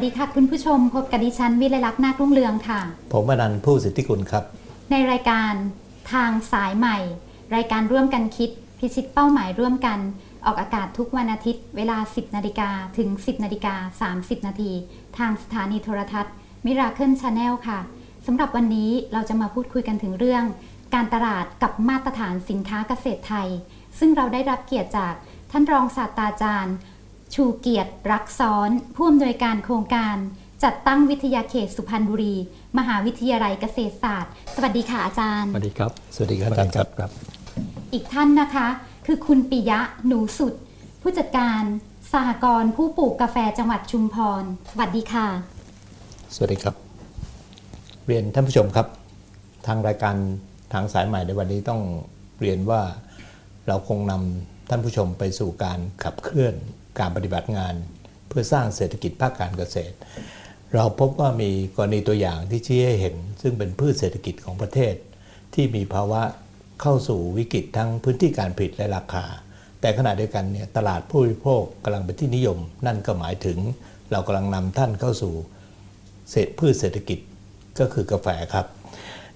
วัสดีค่ะคุณผู้ชมพบกับดิฉันวิไลลักษณ์นาครุ่งเรืองค่ะ ผมอนันต์ผู้สิทธิกุลครับ ในรายการทางสายใหม่ รายการร่วมกันคิด พิชิตเป้าหมายร่วมกัน ออกอากาศทุกวันอาทิตย์ เวลา 10นาฬิกาถึง 10นาฬิกา30นาทีทางสถานีโทรทัศน์มิราเคิลชาแนลค่ะสำหรับวันนี้เราจะมาพูดคุยกันถึงเรื่อง การตลาดกับมาตรฐานสินค้าเกษตรไทย ซึ่งเราได้รับเกียรติจากท่านรองศาสตราจารย์ ชูเกียรติรักซ้อนผู้อำนวยการโครงการ จัดตั้งวิทยาเขตสุพรรณบุรี มหาวิทยาลัยเกษตรศาสตร์ สวัสดีค่ะอาจารย์ สวัสดีครับ สวัสดีครับอาจารย์ครับครับ อีกท่านนะคะ คือคุณปิยะหนูสุด ผู้จัดการสหกรณ์ผู้ปลูกกาแฟจังหวัดชุมพร สวัสดีค่ะ สวัสดีครับ เรียนท่านผู้ชมครับ ทางรายการทางสายใหม่ในวันนี้ต้องเรียนว่าเราคงนำท่านผู้ชมไปสู่การขับเคลื่อน การปฏิบัติงาน เพื่อสร้างเศรษฐกิจภาคการเกษตร เราพบว่ามีกรณีตัวอย่างที่ชี้ให้เห็น ซึ่งเป็นพืชเศรษฐกิจของประเทศ ที่มีภาวะเข้าสู่วิกฤตทั้งพื้นที่การผลิตและราคา แต่ขณะเดียวกันเนี่ยตลาดผู้บริโภคกำลังเป็นที่นิยม นั่นก็หมายถึง เรากำลังนำท่านเข้าสู่เศรษฐพืชเศรษฐกิจก็คือกาแฟครับ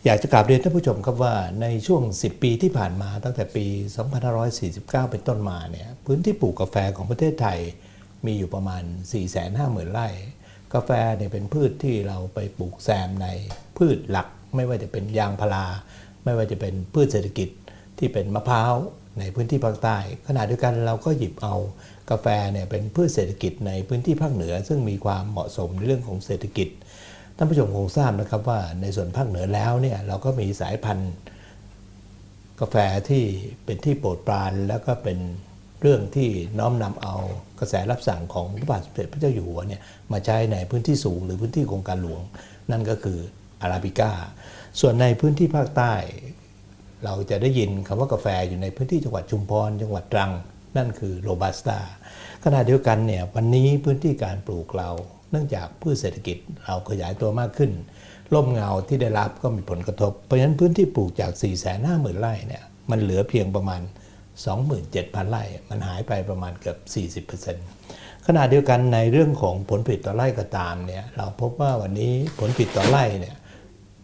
อยากจะกราบเรียนท่านผู้ชมครับว่าในช่วง 10 ปีที่ผ่านมาตั้งแต่ปี 2549 เป็นต้นมาเนี่ยพื้นที่ปลูกกาแฟของประเทศไทยมีอยู่ประมาณ 450,000 ไร่ กาแฟเนี่ยเป็นพืชที่เราไปปลูกแซมในพืชหลัก ไม่ว่าจะเป็นยางพารา ไม่ว่าจะเป็นพืชเศรษฐกิจที่เป็นมะพร้าวในพื้นที่ภาคใต้ ขณะเดียวกันเราก็หยิบเอากาแฟเนี่ยเป็นพืชเศรษฐกิจในพื้นที่ภาคเหนือ ซึ่งมีความเหมาะสมในเรื่องของเศรษฐกิจ ท่านผู้ชมคงทราบนะครับว่าในส่วนภาคเหนือแล้วเนี่ยเราก็มีสายพันธุ์กาแฟที่เป็นที่โปรดปราน แล้วก็เป็นเรื่องที่น้อมนำเอากระแสรับสั่งของพระบาทสมเด็จพระเจ้าอยู่หัวเนี่ยมาใช้ในพื้นที่สูงหรือพื้นที่โครงการหลวง นั่นก็คืออาราบิก้า ส่วนในพื้นที่ภาคใต้ เราจะได้ยินคำว่ากาแฟอยู่ในพื้นที่จังหวัดชุมพรจังหวัดตรัง นั่นคือโรบัสตาขณะเดียวกันเนี่ยวันนี้พื้นที่การปลูกเรา นื่องจากพืชเศรษฐกิจเราขยายตัวมากขึ้นร่มเงาที่ได้รับก็มีผลกระทบ เพราะฉะนั้นพื้นที่ปลูกจาก 4 5 0 0 0 0ไร่เนี่ยมันเหลือเพียงประมาณ 27,000 ไร่ มันหายไปประมาณเกือบ 40%ขณะเดียวกันในเรื่องของผลผลิตต่อไร่ก็ตามเนี่ยเราพบว่าวันนี้ผลผลิตต่อไร่เนี่ย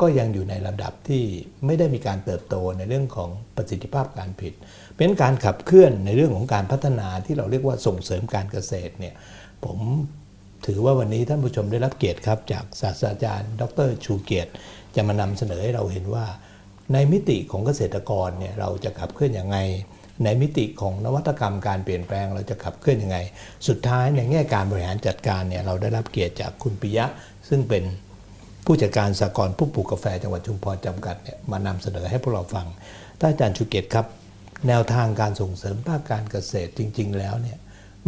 ก็ยังอยู่ในระดับที่ไม่ได้มีการเติบโตในเรื่องของประสิทธิภาพการผลิตเป็นการขับเคลื่อนในเรื่องของการพัฒนาที่เราเรียกว่าส่งเสริมการเกษตรเนี่ยผม ถือว่าวันนี้ท่านผู้ชมได้รับเกียรติครับ จากศาสตราจารย์ ดรชูเกียรติ จะมานำเสนอให้เราเห็นว่า ในมิติของเกษตรกรเนี่ยเราจะขับเคลื่อนอย่างไง ในมิติของนวัตกรรมการเปลี่ยนแปลงเราจะขับเคลื่อนยังไง สุดท้ายในแง่การบริหารจัดการเนี่ยเราได้รับเกียรติจากคุณปิยะ ซึ่งเป็นผู้จัดการสากลผู้ปลูกกาแฟจังหวัดชุมพรจำกัดเนี่ยมานำเสนอให้พวกเราฟังท่านอาจารย์ชูเกียรติครับ แนวทางการส่งเสริมภาคการเกษตรจริง ๆ แล้วเนี่ย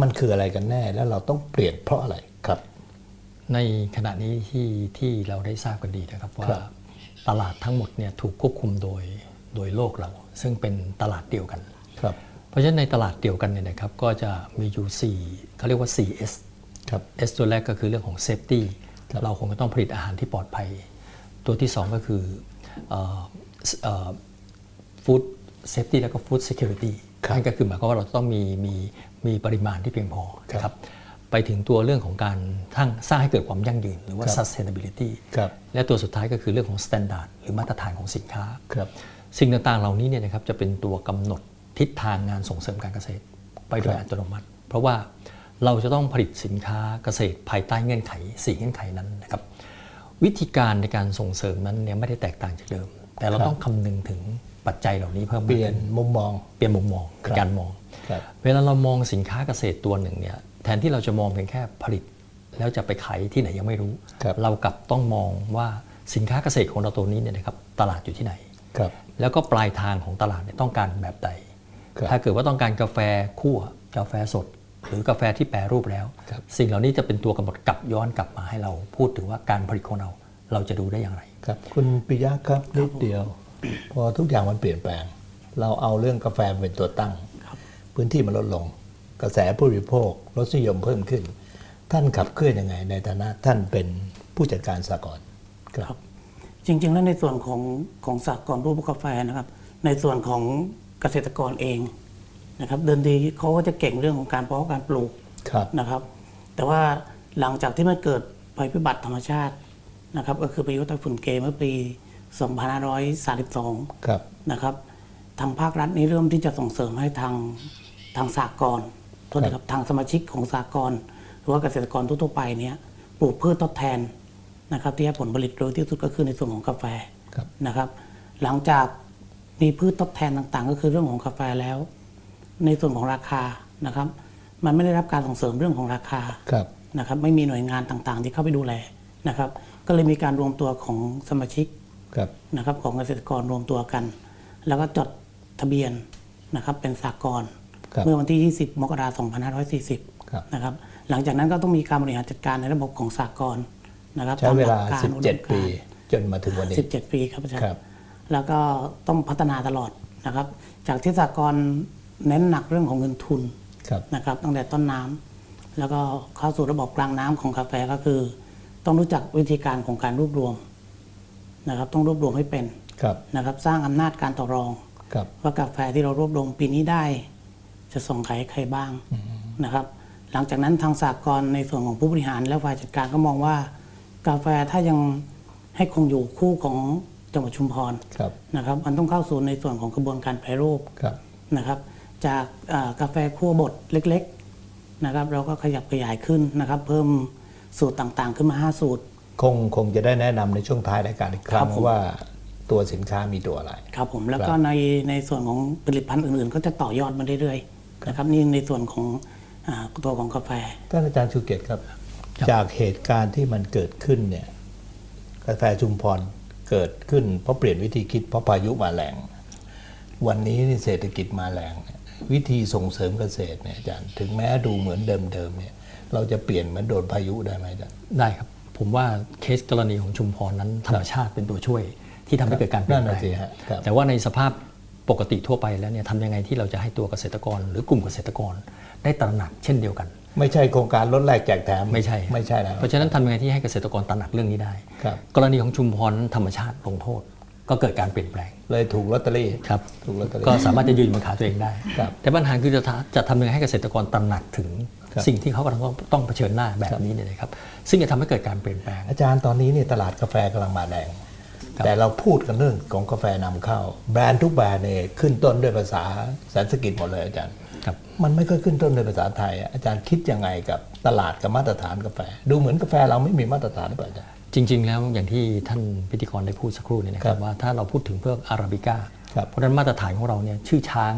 มันคืออะไรกันแน่แล้วเราต้องเปลี่ยนเพราะอะไร ครับ ในขณะนี้ที่ที่เราได้ทราบกันดีนะครับว่าครับตลาดทั้งหมดเนี่ยถูกควบคุมโดยโดยโลกเรา ซึ่งเป็นตลาดเดียวกันครับเพราะฉะนั้นในตลาดเดียวกันเนี่ยนะครับก็จะมีอยู่4เขาเรียกว่า 4S ครับ S ตัวแรกก็คือเรื่องของ safety เราคงจะต้องผลิตอาหารที่ปลอดภัย ตัวที่ 2 ก็คือเอ่อเอ่อ food safety แล้วก็ food security ครับนั่นก็คือหมายความว่าเราต้องมีมีมีปริมาณที่เพียงพอครับนะครับ ไปถึงตัวเรื่องของการทั้งสร้างให้เกิดความยั่งยืน หรือว่าครับ sustainability ครับและตัวสุดท้ายก็คือเรื่องของ standard หรือมาตรฐานของสินค้าครับสิ่งต่างๆ เหล่านี้เนี่ยนะครับจะเป็นตัวกำหนดทิศทางงานส่งเสริมการเกษตร ไปโดยครับอัตโนมัติ เพราะว่าเราจะต้องผลิตสินค้าเกษตรภายใต้เงื่อนไข 4 เงื่อนไขนั้นนะครับวิธีการในการส่งเสริมนั้นเนี่ยไม่ได้แตกต่างจากเดิม แต่เราครับต้องคำนึงถึงปัจจัยเหล่านี้เพิ่มเปลี่ยนมุมมองเปลี่ยนมุมมองครับการมองครับ เวลาเรามองสินค้าเกษตรตัวหนึ่งเนี่ยแทนที่เราจะมองเพียงแค่ผลิต แล้วจะไปขายที่ไหนยังไม่รู้ครับเรากลับต้องมองว่าสินค้าเกษตรของเราตัวนี้เนี่ยนะครับตลาดอยู่ที่ไหนครับแล้วก็ปลายทางของตลาดเนี่ยต้องการแบบใดครับถ้าเกิดว่าต้องการกาแฟคั่วกาแฟสด หรือกาแฟที่แปรรูปแล้วครับสิ่งเหล่านี้จะเป็นตัวกำหนดกลับย้อนกลับมาให้เราพูดถึงว่าการผลิตของเราเราจะดูได้อย่างไรครับ คุณปิยะครับนิดเดียว พอทุกอย่างมันเปลี่ยนแปลง เราเอาเรื่องกาแฟเป็นตัวตั้ง พื้นที่มันลดลง กระแสผู้บริโภครสนิยมเพิ่มขึ้น ท่านขับเคลื่อนยังไง ในฐานะท่านเป็นผู้จัดการสากลครับ จริง ๆ แล้วในส่วนของของสากลผู้ปลูกกาแฟนะครับ ในส่วนของเกษตรกรเองนะครับ เดินดีเขาก็จะเก่งเรื่องของการเพาะการปลูกครับนะครับ แต่ว่าหลังจากที่มันเกิดภัยพิบัติธรรมชาตินะครับ ก็คือพายุไต้ฝุ่นเกเมื่อปี 2532 ครับนะครับทางภาครัฐนี้เริ่มที่จะส่งเสริมให้ทาง ทางสากลโทษนะครับทางสมาชิกของสากลหรือว่าเกษตรกรทั่วๆไปเนี่ยปลูกพืชทดแทนนะครับที่ให้ผลผลิตเร็วที่สุดก็คือในส่วนของกาแฟครับนะครับ หลังจากมีพืชทดแทนต่างๆ ก็คือเรื่องของกาแฟแล้ว ในส่วนของราคานะครับ มันไม่ได้รับการส่งเสริมเรื่องของราคาครับนะครับ ไม่มีหน่วยงานต่างๆ ที่เข้าไปดูแลนะครับ ก็เลยมีการรวมตัวของสมาชิกครับนะครับของเกษตรกรรวมตัวกัน แล้วก็จดทะเบียนนะครับเป็นสากลครับ เมื่อวันที่ 20 มกราคม 2540ครับนะครับ หลังจากนั้นก็ต้องมีการบริหารจัดการในระบบของสากลนะครับใช้เวลาตมหกกรอุดมการณ์17 ปี จนมาถึงวันนี้ 17 ปีครับอาจารครับย์แล้วก็ต้องพัฒนาตลอดนะครับ จากที่สากลเน้นหนักเรื่องของเงินทุนครับนะครับ ตั้งแต่ต้นน้ำแล้วก็เข้าสู่ระบบกลางน้ำของกาแฟก็คือ ต้องรู้จักวิธีการของการรวบรวมนะครับ ต้องรวบรวมให้เป็นครับนะครับ สร้างอำนาจการต่อรองครับว่ากาแฟที่เรารวบรวมปีนี้ได้ จะส่งขายให้ใครบ้างนะครับ หลังจากนั้นทางสากลในส่วนของผู้บริหารและฝ่ายจัดการก็มองว่า กาแฟถ้ายังให้คงอยู่คู่ของจังหวัดชุมพรครับนะครับ มันต้องเข้าสู่ในส่วนของกระบวนการแปรรูปครับนะครับ จากอ่ากาแฟคั่วบดเล็ก ๆนะครับ เราก็ขยับขยายขึ้นนะครับ เพิ่มสูตรต่างๆ ขึ้นมา 5 สูตร คงคงจะได้แนะนำในช่วงท้ายรายการอีกครั้ครังบผมว่าตัวสินค้ามีตัวอะไร ครับผมแล้วครับก็ในในส่วนของผลิตภัณฑ์อื่นๆ ก็จะต่อยอดมาเรื่อยๆ นะครับนี่ในส่วนของอาตัวของกาแฟท่านอาจารย์ชูเกียรติครับ จากเหตุการณ์ที่มันเกิดขึ้นเนี่ยกาแฟชุมพรเกิดขึ้น เพราะเปลี่ยนวิธีคิดเพราะพายุมาแรงวันนี้นี่เศรษฐกิจมาแรงเนี่ยวิธีส่งเสริมเกษตรเนี่ยอาจารย์ถึงแม้ดูเหมือนเดิมๆเนี่ยเราจะเปลี่ยนเหมือนโดนพายุได้ไหมอาจารย์ได้ครับ ผมว่าเคสกรณีของชุมพรนั้นธรรมชาติเป็นตัวช่วยที่ทำให้เกิดการเปลี่ยนแปลนั่นงน่ะสิฮะครับแต่ว่าในสภาพ ปกติทั่วไปแล้วเนี่ยทำยังไงที่เราจะให้ตัวเกษตรกร หรือกลุ่มเกษตรกรได้ตระหนักเช่นเดียวกัน ไม่ใช่โครงการลดแลกแจกแถมไม่ใช่ไม่ใช่แล้วเพราะฉะนั้นทำยังไงที่ให้เกษตรกรตระหนักเรื่องนี้ได้ครับกรณีของชุมพรนั้นธรรมชาติลงโทษ ก็เกิดการเปลี่ยนแปลง เลยถูกลอตเตอรี่ครับถูกลอตเตอรี่ก็สามารถจะยืนบนขาตัวเองได้ครับแต่ปัญหาคือจะทะจะทำยังไงให้เกษตรกรตระหนักถึงครับสิ่งที่เขากำลังต้องเผชิญหน้าแบบนี้เนี่ยนะครับซึ่งจะทำให้เกิดการเปลี่ยนแปลงอาจารย์ตอนนี้เนี่ยตลาดกาแฟกำลังมาแรงครับ แต่เราพูดกันเรื่องของกาแฟนำเข้า แบรนด์ทุกแบรนด์เนี่ยขึ้นต้นด้วยภาษาสันสกฤตหมดเลยอาจารย์ครับมันไม่ค่อยขึ้นต้นด้วยภาษาไทยอะอาจารย์คิดยังไงกับตลาดกับมาตรฐานกาแฟ ดูเหมือนกาแฟเราไม่มีมาตรฐานหรือเปล่าอาจารย์จริง ๆ แล้วอย่างที่ท่านพิธีกรได้พูดสักครู่เนี่ยนะคครัรับบว่าถ้าเราพูดถึงเพื่ออาราบิก้าครับเพราะฉะนั้นมาตรฐานของเราเนี่ยชื่อช้าง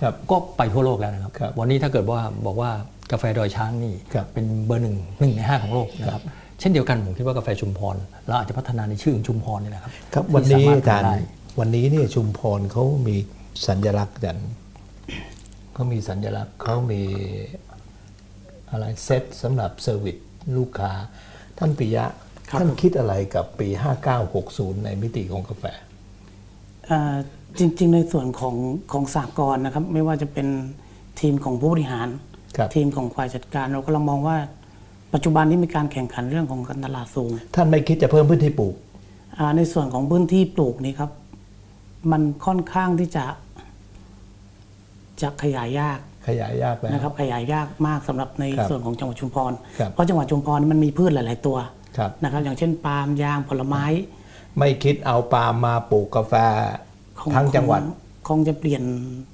ครับก็ไปทั่วโลกแล้วนะครับครับ วันนี้ถ้าเกิดว่าบอกว่ากาแฟดอยช้างนี่ครับเป็นเบอร์หนึ่งหนึ่งในห้าของโลกนะครับ เช่นเดียวกันผมคิดว่ากาแฟชุมพรเราอาจจะพัฒนาในชื่อของชุมพรนี่แหละครับครับที่วันนี้สมถอาจารย์ทำได้วันนี้เนี่ยชุมพรเขามีสัญลักษณ์อาจารย์เขามีสัญลักษณ์เขามีอะไรเซตสำหรับเซอร์วิสลูกค้า ท่านปิยะครับท่านคิดอะไรกับปี 5960 ในมิติของกาแฟเอ่อจริง ๆ ในส่วนของของสากลนะครับ ไม่ว่าจะเป็นทีมของผู้บริหารครับทีมของฝ่ายจัดการเรากำลังมองว่า ปัจจุบันนี้มีการแข่งขันเรื่องของการตลาดสูงท่านไม่คิดจะเพิ่มพื้นที่ปลูก อ่าในส่วนของพื้นที่ปลูกนี้ครับ มันค่อนข้างที่จะ จะขยายยากขยายยากแล้ว นะครับ ขยายยากมากสำหรับในครับส่วนของจังหวัดชุมพร ครับ เพราะจังหวัดชุมพรมันมีพืชหลาย ๆ ตัวครับ นะครับ อย่างเช่นปาล์มยางผลไม้ ไม่คิดเอาปาล์มมาปลูกกาแฟคงทั้งจังหวัดคงคงจะเปลี่ยน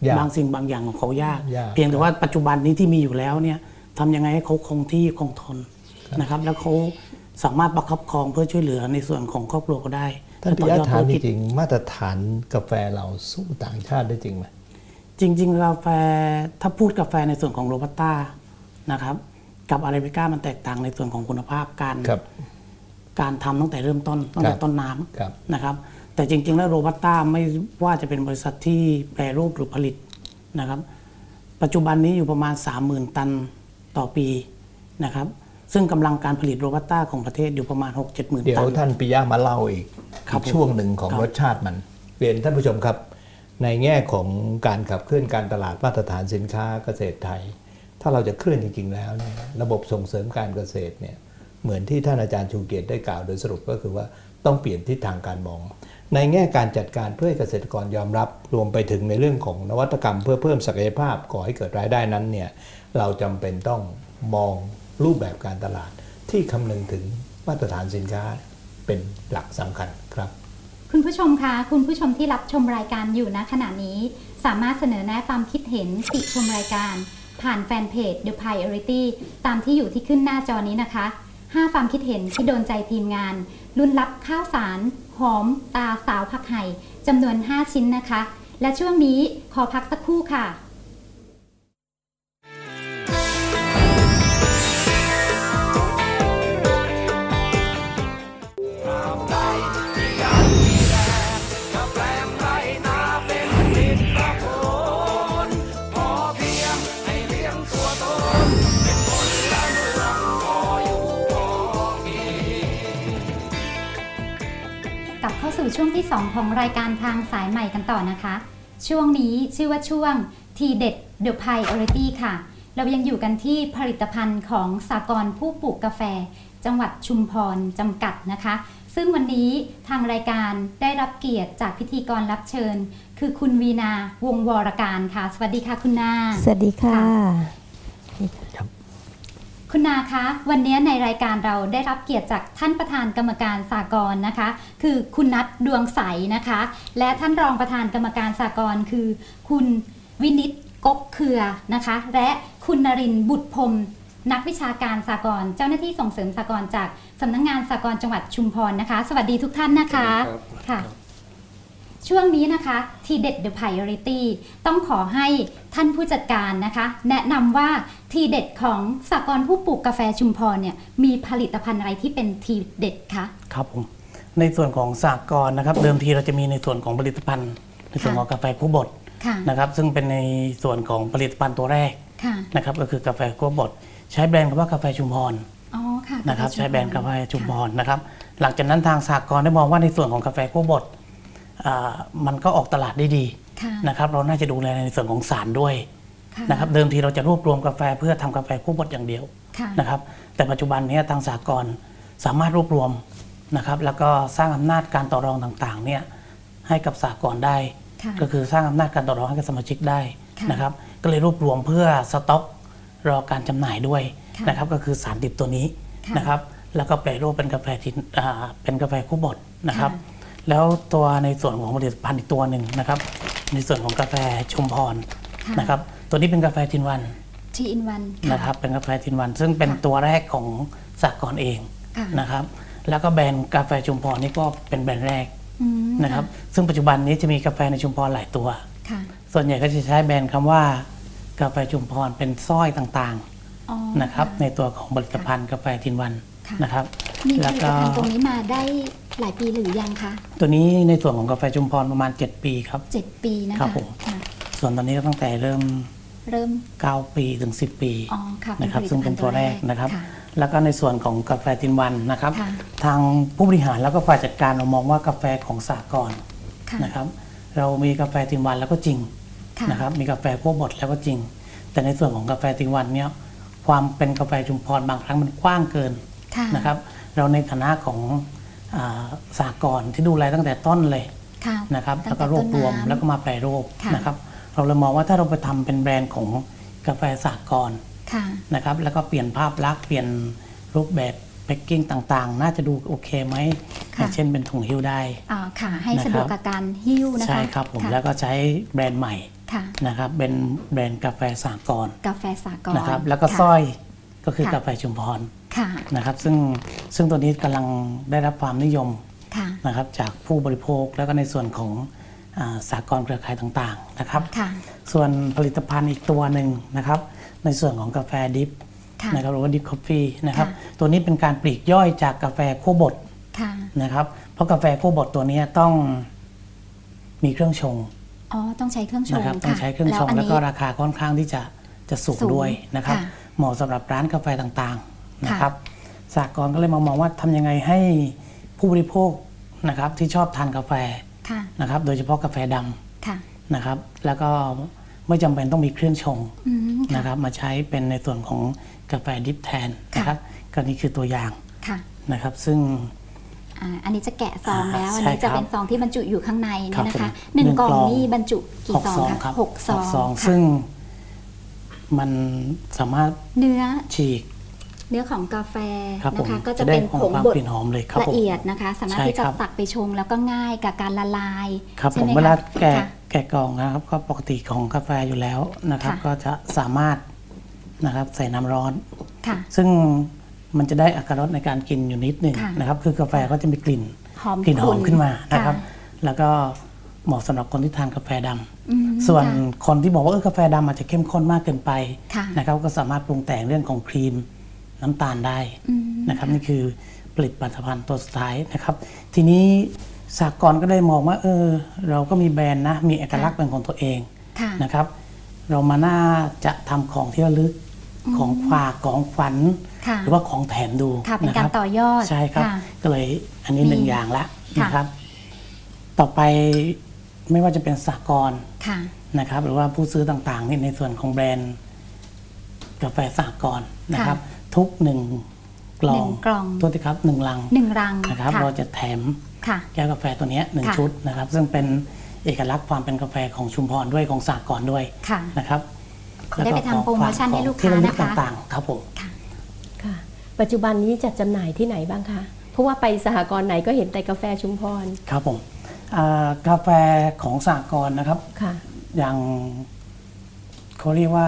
ยากบางสิ่งบางอย่างของเขายาก ยาก เพียงแต่ว่าปัจจุบันนี้ที่มีอยู่แล้วเนี่ย ทำยังไงให้เขาคงที่คงทนนะครับ แล้วเขาสามารถประคับครองเพื่อช่วยเหลือในส่วนของครอบครัวก็ได้ท่านปิต่อยะอดถามธุจกิจริงๆมาตรฐานกาแฟเราสู้ต่างชาติได้จริงไหมจริง ๆ กาแฟถ้าพูดกาแฟในส่วนของโรบัสต้านะครับกับอาราบิก้ามันแตกต่างในส่วนของคุณภาพการครับการทำตั้งแต่เริ่มต้นตั้งครัแต่บต้นน้ำครับนะครับ แต่จริง ๆ แล้วโรบัสต้าไม่ว่าจะเป็นบริษัทที่แปรรูปหรือผลิตนะครับ ปัจจุบันนี้อยู่ประมาณ 30,000 ตัน ต่อปีนะครับ ซึ่งกำลังการผลิตโรบัสต้าของประเทศอยู่ประมาณ 6 7หมื่นเดี๋ยตัวนท่านปิยะมาเล่าอีกครับอีกช่วงหนึ่งของครับรสชาติมันเรียนท่านผู้ชมครับ ในแง่ของการขับเคลื่อนการตลาดมาตรฐานสินค้าเกษตรไทย ถ้าเราจะเคลื่อนจริง ๆ แล้วเนี่ยระบบส่งเสริมการเกษตรเนี่ยเหมือนที่ท่านอาจารย์ชูเกียรติได้กล่าวโดยสรุปก็คือว่าต้องเปลี่ยนทิศทางการมอง ในแง่การจัดการเพื่อให้เกษตรกรยอมรับ รวมไปถึงในเรื่องของนวัตกรรมเพื่อเพิ่มศักยภาพก่อให้เกิดรายได้นั้นเนี่ย เราจำเป็นต้องมองรูปแบบการตลาด ที่คำนึงถึงมาตรฐานสินค้าเป็นหลักสำคัญครับ คุณผู้ชมคะคุณผู้ชมที่รับชมรายการอยู่ณขณะนี้ สามารถเสนอแนะความคิดเห็นติชมรายการ ผ่านแฟนเพจ The Priority ตามที่อยู่ที่ขึ้นหน้าจอนี้นะคะ 5 ความคิดเห็นที่โดนใจทีมงานรุ่นรับข้าวสาร หอม ตาสาวผักไห่จำนวน 5 ชิ้นนะคะ และช่วงนี้ขอพักสักครู่ค่ะ ช่วงที่ 2 ของรายการทางสายใหม่กันต่อนะคะ ช่วงนี้ชื่อว่าช่วงทีเด็ด The Priority ค่ะ เรายังอยู่กันที่ผลิตภัณฑ์ของสากลผู้ปลูกกาแฟ จังหวัดชุมพรจำกัดนะคะ ซึ่งวันนี้ทางรายการได้รับเกียรติจากพิธีกรรับเชิญ คือคุณวีนาวงศ์วรการค่ะ สวัสดีค่ะคุณนา สวัสดีค่ะ ครับคุณนาคะ วันนี้ในรายการเราได้รับเกียรติจากท่านประธานกรรมการสากลนะคะ คือคุณนัทดวงใสนะคะ และท่านรองประธานกรรมการสากลคือ คุณวินิตกกเครือนะคะ และคุณนรินทร์บุตรพรมนักวิชาการสากลเจ้าหน้าที่ส่งเสริมสากลจากสำนักงงานสากลจังหวัดชุมพรนะคะ สวัสดีทุกท่านนะคะค่ะ ช่วงนี้นะคะทีเด็ด The Priority ต้องขอให้ท่านผู้จัดการนะคะ แนะนำว่า ทีเด็ดของสากลผู้ปลูกกาแฟชุมพรเนี่ยมีผลิตภัณฑ์อะไรที่เป็นทีเด็ดคะครับผมในส่วนของสากลนะครับเดิมทีเราจะมีในส่วนของผลิตภัณฑ์ ในส่วนของกาแฟคู่บดค่ะนะครับซึ่งเป็นในส่วนของผลิตภัณฑ์ตัวแรกค่ะนะครับก็คือกาแฟคู่บดใช้แบรนด์คำว่ากาแฟชุมพรอ๋อค่ะนะครับกาฟใช้แบรนด์กาแฟชุมพค่ะรนะครับหลังจากนั้นทางสากลได้มองว่าในส่วนของกาแฟคู่บดอ่ามันก็ออกตลาดได้ดีค่ะนะครับเราน่าจะดูแลในส่วนของสารด้วยค่ะ นะครับเดิมทีเราจะรวบรวมกาแฟเพื่อทำกาแฟคู่บดอย่างเดียวค่ะนะครับแต่ปัจจุบันเนี้ทางสากลสามารถรวบรวมนะครับแล้วก็สร้างอำนาจการต่อรองต่างๆเนี่ยให้กับสากลได้ค่ะก็คือสร้างอำนาจการต่อรองให้กับสมาชิกได้ค่ะนะครับก็เลยรวบรวมเพื่อสต็อกรอการจำหน่ายด้วยค่ะนะครับก็คือสารดิบตัวนี้ค่ะนะครับแล้วก็แปรรูปเป็นกาแฟทินอ่าเป็นกาแฟคู่บดนะครับค่ะแล้วตัวในส่วนของผลิตภัณฑ์อีกตัวหนึ่งนะครับ ในส่วนของกาแฟชุมพรค่ะนะครับตัวนี้เป็นกาแฟทินวันทีอินวันนะครับเป็นกาแฟทินวัน ซึ่งเป็นค่ะตัวแรกของสากลเองค่ะนะครับ แล้วก็แบรนด์กาแฟชุมพรนี่ก็เป็นแบรนด์แรกอืมนะครับ ซึ่งปัจจุบันนี้จะมีกาแฟในชุมพรหลายตัวค่ะส่วนใหญ่ก็จะใช้แบรนด์คำว่ากาแฟชุมพรเป็นสร้อยต่างอ๋อๆนะครับ ในตัวของผลิตภัณฑ์กาแฟทินวันค่ะนะครับมีผแล้วลิตก็ภัณฑ์ตรงนี้มาได้หลายปีหรือยังคะตัวนี้ในส่วนของกาแฟชุมพรประมาณ 7 ปีครับเจ็ดปีนะครัคะบผมค่ะส่วนตอนนี้ก็ตั้งแต่เริ่ม เริ่ม 9 ปีถึง 10 ปีอ๋อค่ะนะครับผลิตซึ่งเป็นภัณฑ์ตัวแรกนะครับ ค่ะ แล้วก็ในส่วนของกาแฟทินวันนะครับ ค่ะ ทางผู้บริหารแล้วก็ฝ่ายจัดการเรามองว่ากาแฟของสากลค่ะนะครับ เรามีกาแฟทินวันแล้วก็จริง ค่ะ นะครับมีกาแฟพวกบดแล้วก็จริง แต่ในส่วนของกาแฟทินวันเนี่ยความเป็นกาแฟชุมพรบางครั้งมันกว้างเกินค่ะนะครับเราในฐานะของอาสากลที่ดูแลตั้งแต่ต้นเลยค่ะ นะครับตั้แล้งวแต่ก็รวบรวมต้นน้ำแล้วก็มาแปรรูปค่ะ นะครับ เราเลยมองว่าถ้าเราไปทำเป็นแบรนด์ของกาแฟสากลค่ะนะครับแล้วก็เปลี่ยนภาพลักษณ์เปลี่ยนรูปแบบแพ็กกิ้งต่างๆ น่าจะดูโอเคไหมค่ะอย่างเช่นเป็นถุงหิ้วได้อ่าค่ะ ให้นะครับสะดวกกับการหิ้วนะคะใช่ครับผมะแล้วก็ใช้แบรนด์ใหม่ค่ะนะครับเป็นแบรนด์กาแฟสากลกาแฟสากลนะครับแล้วก็ค่ะสร้อยก็คือค่ะกาแฟชุมพรค่ะนะครับซึ่งซึ่งตัวนี้กำลังได้รับความนิยมค่ะนะครับจากผู้บริโภคแล้วก็ในส่วนของอา สากลเครือข่ายต่างๆนะครับค่ะส่วนผลิตภัณฑ์อีกตัวหนึ่งนะครับ ในส่วนของกาแฟดิฟค่ะนะครับหรือว่าดิฟคอฟฟี่นะครับค่ะตัวนี้เป็นการปลีกย่อยจากกาแฟคั่วบดค่ะนะครับ เพราะกาแฟคั่วบดตัวนี้ต้องมีเครื่องชงอ๋อต้องใช้เครื่องชงนะครับต้องใช้เครื่องชงอันแล้วนี้ก็ราคาค่อนข้างที่จะจะสูงสูงด้วยนะครับค่ะเหมาะสำหรับร้านกาแฟต่างๆนะครับค่สากลก็เลยมามองว่าทำยังไงให้ผู้บริโภคนะครับที่ชอบทานกาแฟค่ะ นะครับ โดยเฉพาะกาแฟดำค่ะนะครับ แล้วก็ไม่จำเป็นต้องมีเครื่องชงอืมค่ะนะครับ มาใช้เป็นในส่วนของกาแฟดิฟแทนนะครับก็นี่คือตัวอย่างค่ะนะครับ ซึ่งอ่าอันนี้จะแกะซองแล้วอ่าอันนี้ใช่จะครับเป็นซองที่บรรจุอยู่ข้างในเนี่ยนะครัคะบผมหนึ่งหนึ่งกล่องกล่องนี่บรรจุกี่หกซองซองคะครับหกซองซองค่ะซึ่งมันสามารถเนื้อฉีก เนื้อของกาแฟครับผมนะคะก็จะได้เป็นหอผมความบดกลิ่นหอมเลยครับละผมเอียดนะคะ สามารถใช่ที่จะครับตักไปชงแล้วก็ง่ายกับการละลายครับใช่ผมไหมเวลาคะแกะค่ะแกะกล่องนะครับ ก็ปกติของกาแฟอยู่แล้วนะครับค่ะก็จะสามารถนะครับใส่น้ำร้อนค่ะซึ่งมันจะได้อัตรสในการกินอยู่นิดหนึ่งค่ะนะครับ คือกาแฟก็จะมีกลิ่นหอมกลิ่นหอมขุ่ขึ้นมานะครับค่ะแล้วก็เหมาะสำหรับคนที่ทานกาแฟดำอืมส่วนค่ะคนที่บอกว่าเออกาแฟดำอาจจะเข้มข้นมากเกินไปค่ะนะครับ ก็สามารถปรุงแต่งเรื่องของครีม น้ำตาลได้อืมนะครับนี่คือผลิตภัณฑ์ตัวสุดท้ายนะครับ ทีนี้สากลก็ได้มองว่าเออเราก็มีแบรนด์นะมีเอกลักษณ์เป็นของตัวเองค่ะนะครับ เรามาน่าจะทำของที่ระลึกของฝากของฝันค่ะหรือว่าของแถมดูค่ะเป็นนะคการรับต่อยอดใช่ครับค่ะก็เลยอันนี้หนึ่งมีอย่างละค่ะนะครับ ต่อไปไม่ว่าจะเป็นสากลค่ะนะครับ หรือว่าผู้ซื้อต่างๆนี่ในส่วนของแบรนด์กาแฟสากลนะครับ ทุกหนึ่งกล่องหนึ่งกล่องโทษทีครับหนึ่งลังหนึ่งรังนะครับค่ะเราจะแถมค่ะแก้วกาแฟตัวเนี้ยหนึ่งค่ะชุดนะครับ ซึ่งเป็นเอกลักษณ์ความเป็นกาแฟของชุมพรด้วยของสากลด้วยค่ะนะครับได้ไปทำโปรโมชั่นให้ลูกค้าที่ระลึกนะคะต่างๆครับผมค่ะค่ะปัจจุบันนี้จัดจำหน่ายที่ไหนบ้างคะเพราะว่าไปสหกรณ์ไหนก็เห็นแต่กาแฟชุมพรครับผมอ่ากาแฟของสากลนะครับค่ะอย่างเขาเรียกว่า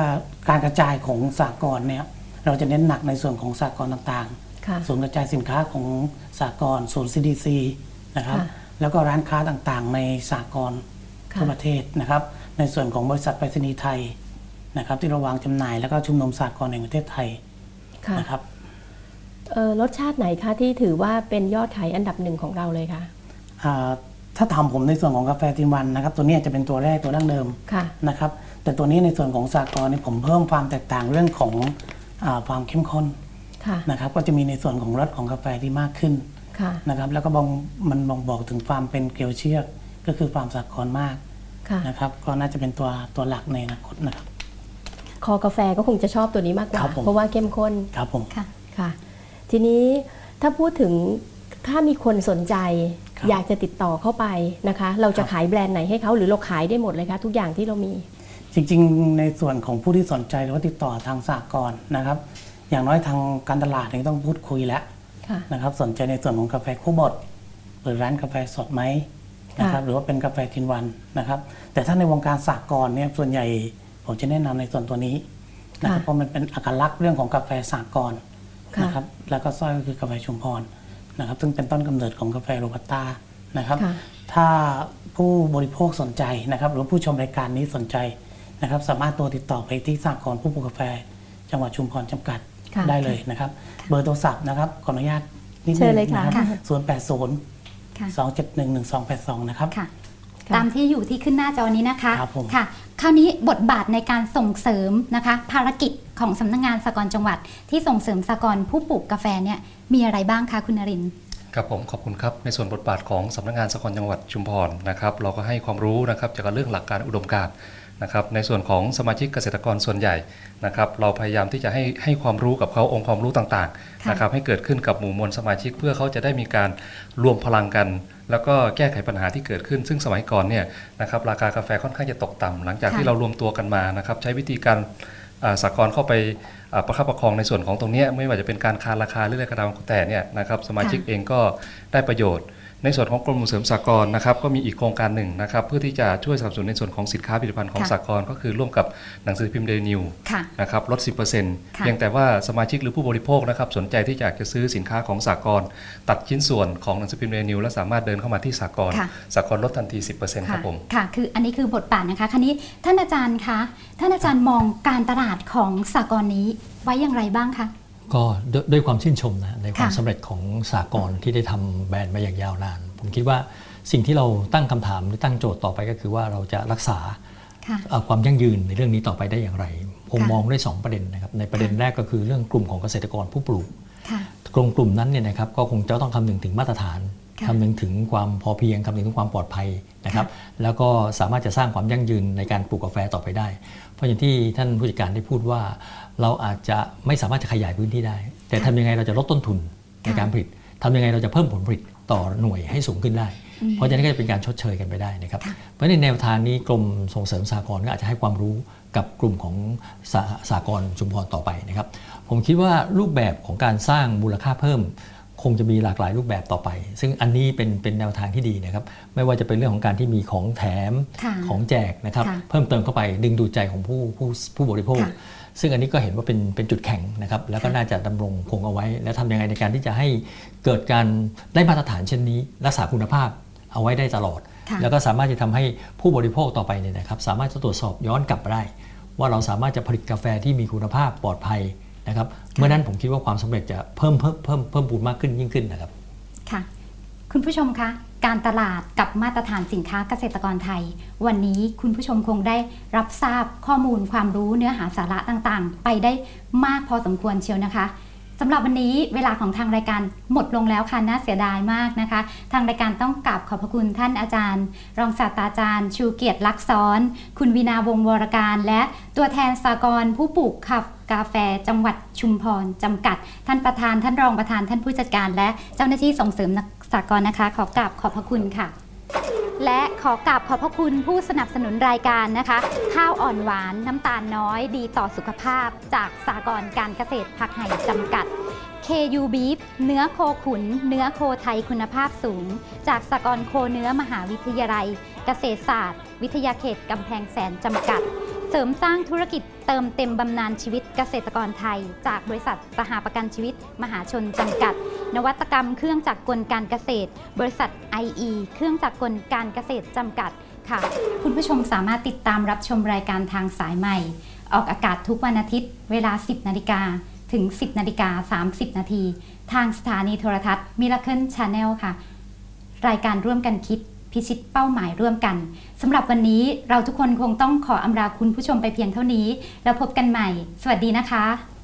การกระจายของสากลเนี่ย เราจะเน้นหนักในส่วนของสากลต่างค่ะๆศูนย์กระจายสินค้าของสากลศูนย์ CDC นะครับค่ะแล้วก็ร้านค้าต่างๆ ในสากลค่ะทั่วประเทศนะครับ ในส่วนของบริษัทไปรษณีย์ไทยนะครับที่เราวางจำหน่ายแล้วก็ชุมนุมสากลแห่งประเทศไทยค่ะนะครับเอ่อรสชาติไหนคะที่ถือว่าเป็นยอดขายอันดับหนึ่งของเราเลยคะอ่าถ้าทำผมในส่วนของกาแฟทินวันนะครับ ตัวเนี้ยจะเป็นตัวแรกตัวดั้งเดิมค่ะนะครับ แต่ตัวนี้ในส่วนของสากลเนี่ยผมเพิ่มความแตกต่างเรื่องของอา ความเข้มข้นค่ะนะครับก็จะมีในส่วนของรสของกาแฟที่มากขึ้นค่ะนะครับแล้วก็บองมันบ่งบอกถึงความเป็นเกลียวเชือกก็คือความสากลมากค่ะนะครับก็น่าจะเป็นตัวตัวหลักในอนาคตนะครับ คอกาแฟก็คงจะชอบตัวนี้มากกว่าครับผมเพราะว่าเข้มข้นครับผมค่ะค่ะ ทีนี้ถ้าพูดถึงถ้ามีคนสนใจครับอยากจะติดต่อเข้าไปนะคะ เราจะครับขายแบรนด์ไหนให้เขาหรือเราขายได้หมดเลยคะทุกอย่างที่เรามี จริงๆ ในส่วนของผู้ที่สนใจหรือว่าติดต่อทางสากลนะครับ อย่างน้อยทางการตลาดเนี่ยต้องพูดคุยแล้วค่ะนะครับ สนใจในส่วนของกาแฟคู่บดหรือร้านกาแฟสดไหมนะครับหรือว่าเป็นกาแฟทินวันนะครับ แต่ถ้าในวงการสากลเนี่ยส่วนใหญ่ผมจะแนะนำในส่วนตัวนี้นะครับค่ะเพราะมันเป็นอัตลักษณ์เรื่องของกาแฟสากลค่ะนะครับแล้วก็สร้อยก็คือกาแฟชุมพรนะครับซึ่งเป็นต้นกำเนิดของกาแฟโรบัสต้านะครับค่ะถ้าผู้บริโภคสนใจนะครับ หรือผู้ชมรายการนี้สนใจ นะครับสามารถตัวติดต่อไปที่สากลผู้ปลูกกาแฟ จังหวัดชุมพรจำกัดค่ะได้เลยนะครับ เบอร์โทรศัพท์นะครับขออนุญาตนิดเชินึญงเลยค่ะ นะครับค่ะศูนย์แปดศูนย์ค่ะ สองเจ็ดหนึ่งหนึ่งสองแปดสองนะครับ ค่ะ ค่ะ ตามที่อยู่ที่ขึ้นหน้าจอนี้นะคะครับผม ค่ะ คราวนี้บทบาทในการส่งเสริมนะคะ ภารกิจของสำนักงานสากลจังหวัด ที่ส่งเสริมสากลผู้ปลูกกาแฟเนี่ยมีอะไรบ้างคะคุณนรินทร์ ครับผมขอบคุณครับในส่วนบทบาทของสำนักงานสกลจังหวัดชุมพรนะครับเราก็ให้ความรู้นะครับเกี่ยวกับเรื่องหลักการอุดมการณ์ นะครับในส่วนของสมาชิกเกษตรกรส่วนใหญ่นะครับเราพยายามที่จะให้ให้ความรู้กับเขาองค์ความรู้ต่างๆค่ะนะครับให้เกิดขึ้นกับหมู่มวลสมาชิกเพื่อเขาจะได้มีการรวมพลังกัน แล้วก็แก้ไขปัญหาที่เกิดขึ้น ซึ่งสมัยก่อนเนี่ยนะครับราคากาแฟค่อนข้างจะตกต่ำหลังจากค่ะที่เรารวมตัวกันมานะครับใช้วิธีการอ่าสากลเข้าไปอ่าประคับประคองในส่วนของตรงเนี้ยไม่ว่าจะเป็นการคานราคาหรืออะไรก็ตามแต่เนี่ยนะครับสมาชิกเองก็ได้ประโยชน์ ในส่วนของกรมส่งเสริมสหกรณ์นะครับก็มีอีกโครงการหนึ่งนะครับเพื่อที่จะช่วยสนับสนุนในส่วนของสินค้าผลิตภัณฑ์ของค่ะสหกรณ์ก็คือร่วมกับหนังสือพิมพ์เดลินิวค่ะนะครับลด 10%เค่ะพียงแต่ว่าสมาชิกหรือผู้บริโภคนะครับสนใจที่อยากจะซื้อสินค้าของสหกรณ์ตัดชิ้นส่วนของหนังสือพิมพ์เดลินิวและสามารถเดินเข้ามาที่สหกรณ์ค่ะสหกรณ์ลดทันที 10%ครับผม ค่ะ คืออันนี้คือบทบาทนะคะคราวนี้ท่านอาจารย์คะท่านอาจารย์มองการตลาดของสากลนี้ไว้อย่างไรบ้างคะ ก็ด้วยด้วยความชื่นชมนะในความค่ะสำเร็จของสากลที่ได้ทำแบรนด์มาอย่างยาวนาน ผมคิดว่าสิ่งที่เราตั้งคำถามหรือตั้งโจทย์ต่อไปก็คือว่าเราจะรักษาค่ะเอ่อความยั่งยืนในเรื่องนี้ต่อไปได้อย่างไร ผมค่ะมองได้สองประเด็นนะครับในประเด็นค่ะแรกก็คือเรื่องกลุ่มของเกษตรกรผู้ปลูกค่ะกลุ่มกลุ่มนั้นเนี่ยนะครับก็คงจะต้องคำนึงถึงมาตรฐาน ค่ะคำนึงถึงความพอเพียงคำนึงถึงความปลอดภัยนะครับแล้วก็สามารถจะสร้างความยั่งยืนในการปลูกกาแฟต่อไปได้ เพราะอย่างที่ท่านผู้จัดการได้พูดว่า เราอาจจะไม่สามารถจะขยายพื้นที่ได้ แต่ทำยังไงเราจะลดต้นทุนในค่ะการผลิตทำยังไงเราจะเพิ่มผลผลิตต่อหน่วยให้สูงขึ้นได้ เพราะฉะนั้นก็จะเป็นการชดเชยกันไปได้นะครับ เพราะฉะนั้นในแนวทางนี้กรมส่งเสริมสากลก็อาจจะให้ความรู้กับกลุ่มของสาสากลชุมพรต่อไปนะครับ ผมคิดว่ารูปแบบของการสร้างมูลค่าเพิ่มค งจะมีหลากหลายรูปแบบต่อไป ซึ่งอันนี้เป็นเป็นแนวทางที่ดีนะครับ ไม่ว่าจะเป็นเรื่องของการที่มีของแถมค่ะของแจกนะครับค่ะเพิ่มเติมเข้าไปดึงดูดใจของผู้ผู้ผู้บริโภคค่ะซึ่งอันนี้ก็เห็นว่าเป็นเป็นจุดแข็งนะครับ แล้วก็ค่ะน่าจะดำรงคงเอาไว้ แล้วทำยังไงในการที่จะให้เกิดการได้มาตรฐานเช่นนี้ รักษาคุณภาพเอาไว้ได้ตลอดค่ะแล้วก็สามารถจะทำให้ผู้บริโภคต่อไปเนี่ยนะครับ สามารถจะตรวจสอบย้อนกลับมาได้ ว่าเราสามารถจะผลิตกาแฟที่มีคุณภาพปลอดภัย นะครับเมื่อนั้นผมคิดว่าความสำเร็จจะเพิ่มเพิ่มเพิ่มเพิ่มบูนมากขึ้นยิ่งขึ้นนะครับค่ะ คุณผู้ชมคะการตลาดกับมาตรฐานสินค้าเกษตรกรไทย วันนี้คุณผู้ชมคงได้รับทราบข้อมูลความรู้เนื้อหาสาระต่างๆ ไปได้มากพอสมควรเชียวนะคะ สำหรับวันนี้เวลาของทางรายการหมดลงแล้วค่ะน่าเสียดายมากนะคะ ทางรายการต้องกราบขอบพระคุณท่านอาจารย์ รองศาสตราจารย์ ชูเกียรติลักษณ์ซ้อน คุณวินาวงวรการ และตัวแทนสากลผู้ปลูกขับกาแฟจังหวัดชุมพรจำกัด ท่านประธานท่านรองประธานท่านผู้จัดการ และเจ้าหน้าที่ส่งเสริมนักสากลนะคะ ขอกราบขอบพระคุณค่ะ และขอกราบขอบพระคุณผู้สนับสนุนรายการนะคะ ข้าวอ่อนหวานน้ำตาลน้อยดีต่อสุขภาพ จากสากลการเกษตรผักไห่จำกัด KU Beef เนื้อโคขุน เนื้อโคไทยคุณภาพสูง จากสากลโคเนื้อมหาวิทยาลัย เกษตรศาสตร์ วิทยาเขตกำแพงแสนจำกัด เสริมสร้างธุรกิจเติมเต็มบำนาญชีวิตเกษตรกรไทย จากบริษัทสหประกันชีวิต มหาชนจำกัด นวัตกรรมเครื่องจักรกลการเกษตร บริษัท IE เครื่องจักรกลการเกษตรจำกัดค่ะ คุณผู้ชมสามารถติดตามรับชมรายการทางสายใหม่ ออกอากาศทุกวันอาทิตย์ เวลา 10 นาฬิกาถึง 10 นาฬิกา 30 นาที ทางสถานีโทรทัศน์ Miracle Channel ค่ะ รายการร่วมกันคิด พิชิตเป้าหมายร่วมกันสำหรับวันนี้เราทุกคนคงต้องขออำลาคุณผู้ชมไปเพียงเท่านี้ แล้วพบกันใหม่ สวัสดีนะคะ